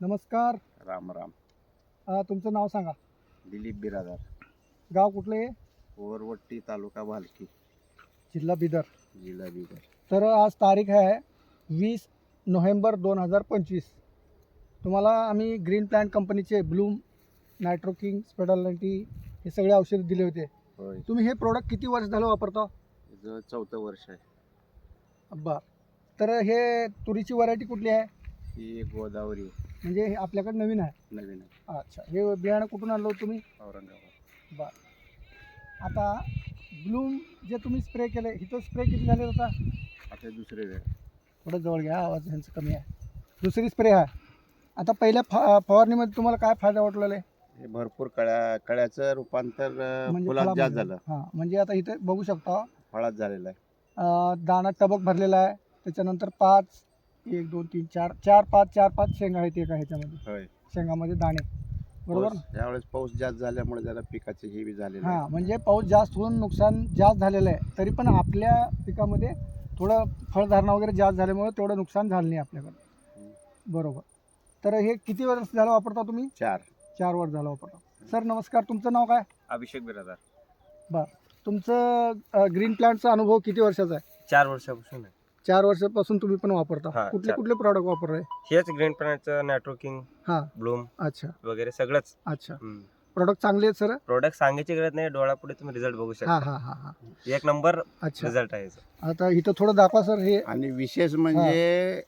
नमस्कार. राम राम. अ, तुमचं नाव सांगा. दिलीप बिरादार. गाव कुठलं आहे ओरवट्टी तालुका भालकी. जिल्हा बिदर. जिल्हा बिदर. तर आज तारीख आहे वीस नोव्हेंबर दोन हजार पंचवीस. तुम्हाला आम्ही ग्रीन प्लॅन्ट कंपनीचे ब्लूम नायट्रोकिंग स्पेडालिटी हे सगळे औषध दिले होते. होय. तुम्ही हे प्रोडक्ट किती वर्ष झालं वापरता? चौथं वर्ष आहे. बर. तर हे तुरीची व्हरायटी कुठली आहे? ही गोदावरी म्हणजे हे आपल्याकडे नवीन आहे? नवीन आहे. अच्छा. हे बियाणं कुठून आणलं होतं तुम्ही? औरंगाबाद. बर. आता ब्लूम जे तुम्ही स्प्रे केले इथं स्प्रे किती झाले होता आता दुसरे वेळ. थोडं जवळ घ्या आवाज ह्यांचं कमी आहे. दुसरी स्प्रे आहे. आता पहिल्या फा फवारणीमध्ये तुम्हाला काय फायदा वाटलेला आहे? हे भरपूर कळ्या कळ्याचं रूपांतर अं, म्हणजे फुलात जास्त फळामध्ये. झालं. हां. म्हणजे आता इथे बघू शकता. फळात झालेलं आहे. अं, दाणा टबक भरलेला आहे. त्याच्यानंतर पाच एक दोन तीन चार चार पाच चार पाच शेंगा आहेत एका ह्याच्यामध्ये. होय. शेंगामध्ये दाणे. बरोबर? पाऊस- यावेळेस पाऊस जास्त झाल्यामुळे जरा पिकाचे हे बी झालेलं हां म्हणजे पाऊस जास्त होऊन नुकसान जास्त झालेलं आहे. तरी पण आपल्या पिकामध्ये थोडं फळधारणा वगैरे जास्त झाल्यामुळे तेवढं नुकसान झालं नाही आपल्याकडे. बरोबर. तर हे किती वर्ष झालं वापरता तुम्ही? चार. चार वर्ष झालं वापरता. सर नमस्कार. तुमचं नाव काय? अभिषेक बिरादार. तुमचं ग्रीन प्लांटचा अनुभव किती वर्षाचा आहे? चार वर्षापासून आहे. चार वर्षापासून तुम्ही पण वापरता. हा, कुठले चार. कुठले प्रॉडक्ट वापरताय? हेच ग्रीन प्लॅनेटचं नेटवर्किंग हा. ब्लूम अच्छा. वगैरे सगळंच. अच्छा. प्रॉडक्ट चांगले आहेत सर प्रोडक्ट सांगायची गरज नाही डोळ्यापुढे तुम्ही रिझल्ट बघू हा शकता. हा हा हा एक नंबर अच्छा. रिझल्ट आहे याचा. आता इथं थोडं दाखवा सर हे. आणि विशेष म्हणजे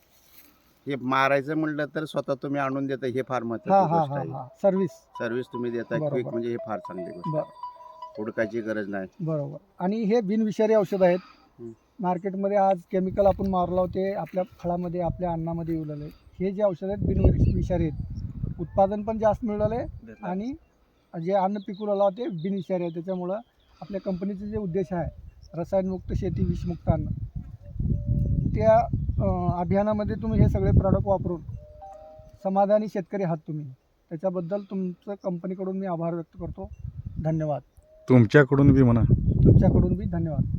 हे. मारायचं म्हटलं तर स्वतः तुम्ही आणून देता हे फार हा महत्वाची हा गोष्ट हा आहे. हा. सर्व्हिस सर्व्हिस तुम्ही देता बरोबर. क्विक म्हणजे हे फार चांगली गोष्ट बर. आहे हुडकायची गरज नाही. बरोबर. आणि हे बिनविषारी औषध आहेत. मार्केटमध्ये आज केमिकल आपण मारलं होते आपल्या फळामध्ये आपल्या अन्नामध्ये येऊ लागले. हे जे औषध आहेत बिनविषारी आहेत. उत्पादन पण जास्त मिळालं आहे आणि जे अन्न पिकू लागलं ते बिनविषारी आहे. त्याच्यामुळं आपल्या कंपनीचे जे उद्देश आहे रसायनमुक्त शेती विषमुक्त अन्न. त्या अभियानामध्ये तुम्ही हे सगळे प्रॉडक्ट वापरून समाधानी शेतकरी आहात तुम्ही. त्याच्याबद्दल तुमचं कंपनीकडून मी आभार व्यक्त करतो. धन्यवाद. तुमच्याकडून बी म्हणा. तुमच्याकडून बी धन्यवाद.